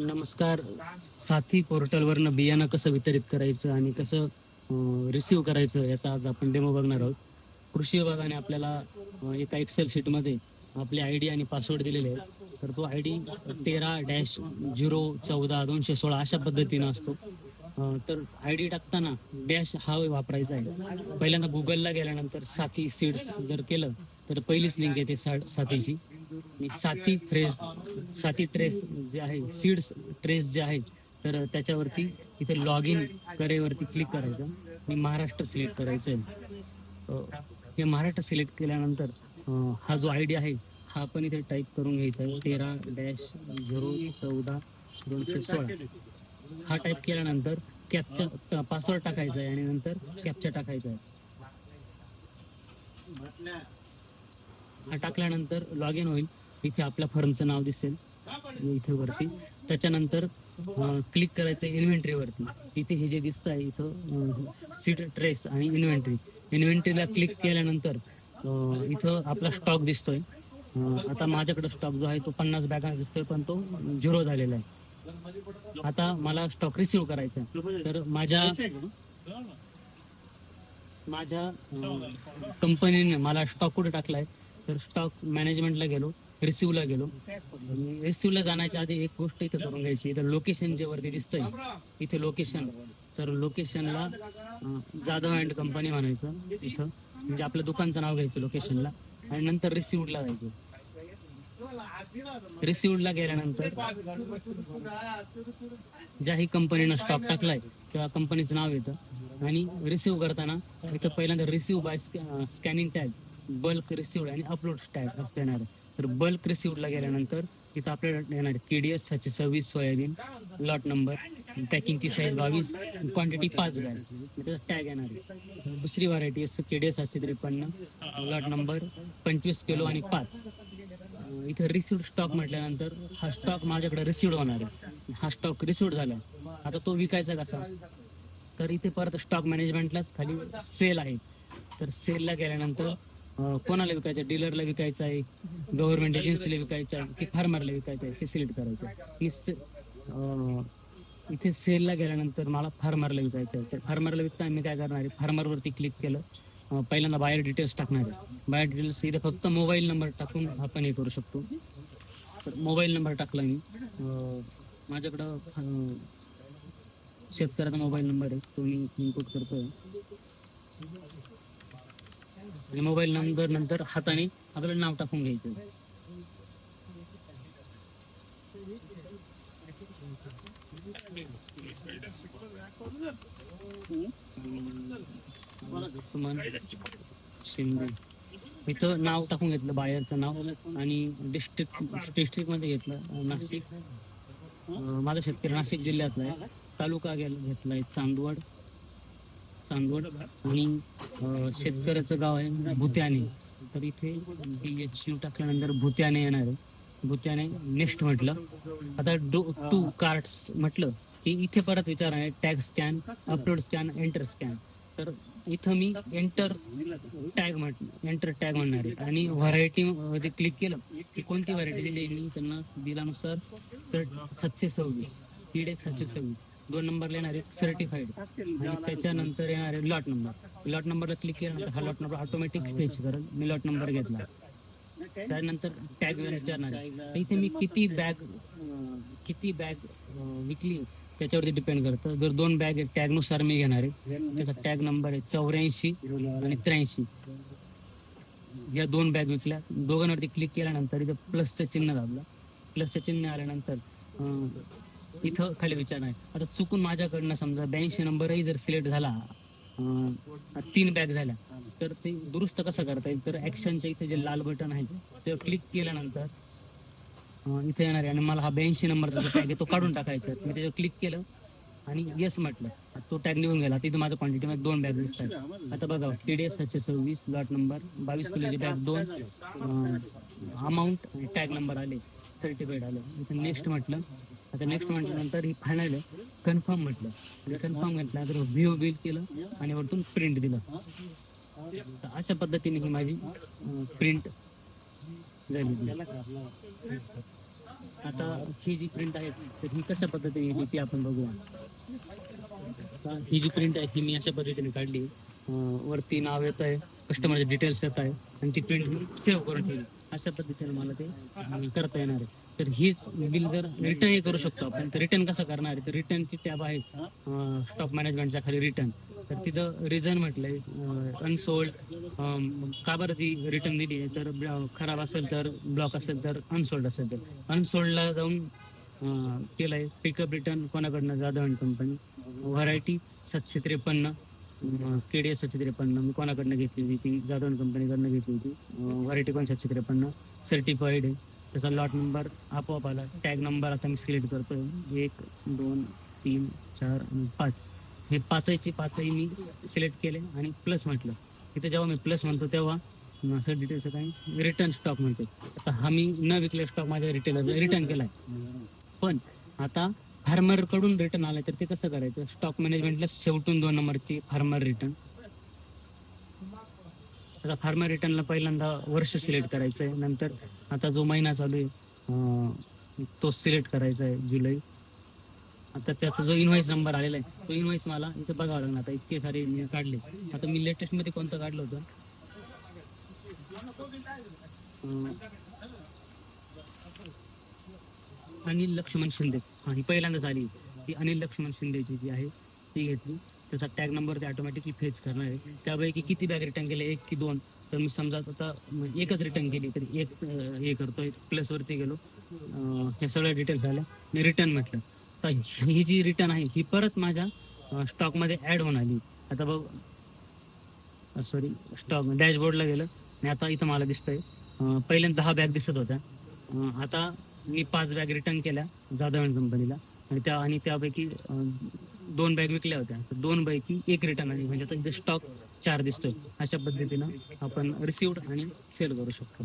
नमस्कार. साथी पोर्टलवरनं बियाणं कसं वितरित करायचं आणि कसं रिसिव्ह करायचं याचा आज आपण डेमो बघणार आहोत. कृषी विभागाने आपल्याला एका एक्सेल शीटमध्ये आपले आय डी आणि पासवर्ड दिलेले आहे तर तो आय डी तेरा डॅश झिरो चौदा दोनशे सोळा अशा पद्धतीनं असतो. तर आय डी टाकताना डॅश हा वापरायचा आहे. पहिल्यांदा गुगलला गेल्यानंतर साथी सीड्स जर केलं तर पहिलीच लिंक येते सा साथीची. आणि साथी फ्रेज साथी ट्रेस जे आहे सीड्स ट्रेस जे आहे तर त्याच्यावरती इथे लॉग इन करेवरती क्लिक करायचं. आणि महाराष्ट्र सिलेक्ट करायचं आहे हे महाराष्ट्र सिलेक्ट केल्यानंतर हा जो आय डी आहे हा पण इथे टाईप करून घ्यायचा आहे. तेरा डॅश झिरो चौदा दोनशे सोळा. हा टाईप केल्यानंतर कॅपचा पासवर्ड टाकायचा आहे आणि नंतर कॅपचा टाकायचा आहे. हा टाकल्यानंतर लॉग इन होईल. इथे आपल्या फर्मचं नाव दिसेल. इथे वरती. त्याच्यानंतर क्लिक करायचं इन्व्हेंटरी वरती. इथे हे जे दिसत आहे इथं सीट ट्रेस आणि इन्व्हेंटरी इन्व्हेंटरीला क्लिक केल्यानंतर इथं आपला स्टॉक दिसतोय. आता माझ्याकडे स्टॉक जो आहे तो पन्नास बॅगा दिसतोय पण तो झिरो झालेला आहे. आता मला स्टॉक रिसिव्ह करायचा आहे तर माझ्या माझ्या कंपनीने मला स्टॉक कुठे टाकलाय? तर स्टॉक मॅनेजमेंटला गेलो रिसिव्हला गेलो. रिसिव्हला जाण्याच्या आधी एक गोष्ट इथं करून घ्यायची इथं लोकेशन जे वरती दिसतंय इथे लोकेशन तर लोकेशनला जाधव अँड कंपनी म्हणायचं इथं. म्हणजे आपल्या दुकानचं नाव घ्यायचं लोकेशनला आणि नंतर रिसिव्हला जायचं. रिसिव्हला गेल्यानंतर ज्याही कंपनीनं स्टॉक टाकलाय किंवा कंपनीचं नाव येतं. आणि रिसिव्ह करताना इथं पहिल्यांदा receive by scanning tag bulk receive आणि अपलोड टाईप असं येणार. आहे तर बल्क रिसिव्हला गेल्यानंतर इथं आपल्याला येणार के डी एस सातशे सव्वीस सोयाबीन लॉट नंबर पॅकिंगची साईज बावीस क्वांटिटी पाच बॅग त्याचा टॅग येणार आहे. दुसरी व्हरायटी के डी एस सातशे त्रेपन्न लॉट नंबर पंचवीस किलो आणि पाच. इथं रिसिव्ड स्टॉक म्हटल्यानंतर हा स्टॉक माझ्याकडे रिसिव्ड होणार आहे. हा स्टॉक रिसिव्ड झाला. आता तो विकायचा कसा? तर इथे परत स्टॉक मॅनेजमेंटलाच खाली सेल आहे. तर सेलला गेल्यानंतर कोणाला विकायचं? डीलरला विकायचं आहे? गव्हर्नमेंट एजन्सीला विकायचं आहे? की फार्मरला विकायचं आहे? ते सिलेक्ट करायचं आहे? मी से- इथे सेलला गेल्यानंतर मला फार्मरला विकायचं आहे. तर फार्मरला विकता मी काय करणार आहे? फार्मरवरती क्लिक केलं. पहिल्यांदा बायर डिटेल्स टाकणार आहे. बायर डिटेल्स इथे फक्त मोबाईल नंबर टाकून आपण हे करू शकतो. तर मोबाईल नंबर टाकला मी. माझ्याकडं शेतकऱ्याचा मोबाईल नंबर आहे. तो मी इनपुट करतोय. आणि मोबाईल नंबर नंतर हाताने आपल्याला नाव टाकून घ्यायचं. शिंदे. इथं नाव टाकून घेतलं बायरचं नाव. आणि डिस्ट्रिक्ट डिस्ट्रिक्टमध्ये घेतलं नाशिक. माझा शेतकरी नाशिक जिल्ह्यातला आहे. तालुका घेतला घेतलाय चांदवड. चांदवड आणि शेतकऱ्याचं गाव आहे भुत्याने. तर इथे बी एच यू टाकल्यानंतर भुत्याने येणार आहे. भुत्याने नेक्स्ट म्हटलं. आता डो टू कार्ड्स म्हटलं की इथे परत विचार आहे. Tag scan upload scan enter scan. तर इथं मी एंटर टॅग म्हट एंटर टॅग म्हणणार आहे. आणि व्हरायटी मध्ये क्लिक केलं की कोणती व्हरायटी म्हणजे दिली मी त्यांना दिल्यानुसार तर सातशे सव्वीस पीड सातशे सव्वीस दोन नंबर येणार आहे सर्टिफाईड आणि त्याच्यानंतर येणार आहे लॉट नंबर लॉट नंबरला क्लिक केल्यानंतर हा लॉट नंबर ऑटोमॅटिक स्पेच करेल. मी लॉट नंबर घेतला. त्यानंतर टॅग विचारणार आहे. इथे मी किती बॅग किती बॅग विकली त्याच्यावरती डिपेंड करतं. जर दोन बॅग टॅगनुसार मी घेणार आहे. त्याचा टॅग नंबर आहे चौऱ्याऐंशी आणि त्र्याऐंशी. या दोन बॅग विकल्या दोघांवरती क्लिक केल्यानंतर इथं प्लसचं चिन्ह दाबलं. प्लसचं चिन्ह आल्यानंतर इथं खाली विचार आहे. आता चुकून माझ्याकडनं समजा ब्याऐंशी नंबरही जर सिलेक्ट झाला अं, तीन बॅग झाल्या तर ते दुरुस्त कसं करता येईल? तर ऍक्शनच्या इथे जे लाल बटन आहे ते क्लिक केल्यानंतर अं, इथे येणार आहे. आणि मला हा ब्याऐंशी नंबरचा जो टॅग आहे तो काढून टाकायचा आहे. मी त्याच्यावर क्लिक केलं आणि येस म्हटलं. आता तो टॅग निघून गेला. तिथे माझ्या क्वांटिटीमध्ये दोन बॅग दिसतात आता बघा टी डी एस सातशे सव्वीस लॉट नंबर बावीस किलोची बॅग दोन अमाऊंट टॅग नंबर आले सर्टिफिकेट आलं. इथे नेक्स्ट म्हटलं आता नेक्स्ट म्हटल्यानंतर ही फायनल आहे. कन्फर्म म्हटलं. आणि कन्फर्म घेतल्यानंतर व्ह्यू बिल केलं आणि वरतून प्रिंट दिलं. तर अशा पद्धतीने ही माझी प्रिंट झाली. आता ही जी प्रिंट आहे तर ही कशा पद्धतीने येते ती आपण बघूया ही जी प्रिंट आहे ही मी अशा पद्धतीने काढली. वरती नाव येत आहे. कस्टमरचे डिटेल्स येत आहे. आणि ती प्रिंट मी सेव्ह करून ठेवली. अशा पद्धतीने मला ते करता येणार आहे. तर हीच बिल जर रिटर्न हे करू शकतो आपण तर रिटर्न कसं करणार आहे? तर रिटर्नची टॅब आहे स्टॉक मॅनेजमेंटच्या खाली रिटर्न तर तिथं रिझन म्हटलंय अनसोल्ड का बरं ती रिटर्न दिली आहे? तर ब्ल- खराब असेल तर ब्लॉक असेल तर अनसोल्ड असेल तर. अनसोल्डला जाऊन केलं केलंय पिकअप रिटर्न कोणाकडनं? Jadhav and company. व्हरायटी सातशे त्रेपन्न के डी एस सातशे त्रेपन्न. मी कोणाकडनं घेतली होती? ती जाधव अँड कंपनीकडनं घेतली होती. व्हरायटी पण सातशे त्रेपन्न. सर्टिफाईड आहे. त्याचा लॉट नंबर आपोआप आला. टॅग नंबर आता मी सिलेक्ट करतो एक दोन तीन चार आणि पाच. हे पाचही पाचही मी सिलेक्ट केले आणि प्लस म्हटलं. इथे जेव्हा मी प्लस म्हणतो तेव्हा असं डिटेल्स काही रिटर्न स्टॉक म्हणतो. आता हा मी न विकलेला स्टॉक माझ्या रिटेलर रिटर्न केलाय पण आता फार्मरकडून रिटर्न आलं तर ते कसं करायचं? स्टॉक मॅनेजमेंटला शेवटून दोन नंबरची फार्मर रिटर्न आता फार्मर रिटर्नला पहिल्यांदा वर्ष सिलेक्ट करायचं आहे नंतर आता जो महिना चालू आहे तो सिलेक्ट करायचा आहे जुलै. आता त्याचा जो इन्व्हॉइस नंबर आलेला आहे तो इन्व्हॉइस मला इथे बघावा लागणार. आता इतके सारे मी काढले. आता मी लेटेस्टमध्ये कोणतं काढलं होतं? अनिल लक्ष्मण शिंदे. हा ही पहिल्यांदाच आली. ती अनिल लक्ष्मण शिंदेची जी आहे ती घेतली. त्याचा टॅग नंबर ते ऑटोमॅटिकली फेच करणार आहे. त्यापैकी किती बॅग रिटर्न केले? एक की दोन. तर मी समजा आता एकच रिटर्न केली तरी एक हे करतोय. प्लसवरती गेलो. हे सगळं डिटेल्स झालं मी रिटर्न म्हटलं. तर ही जी रिटर्न आहे ही परत माझ्या स्टॉकमध्ये ॲड होऊन आली. आता बघ. सॉरी स्टॉक डॅशबोर्डला गेलं. आणि आता इथं मला दिसतंय. पहिल्यांदा दहा बॅग दिसत होत्या. आता मी पाच बॅग रिटर्न केल्या जाधव कंपनीला आणि त्या आणि त्यापैकी दोन बॅग विकल्या होत्या. तर दोन पैकी एक रिटर्न आली. म्हणजे आता इथे स्टॉक चार दिसतोय. अशा पद्धतीनं आपण रिसिव्ड आणि सेल करू शकतो.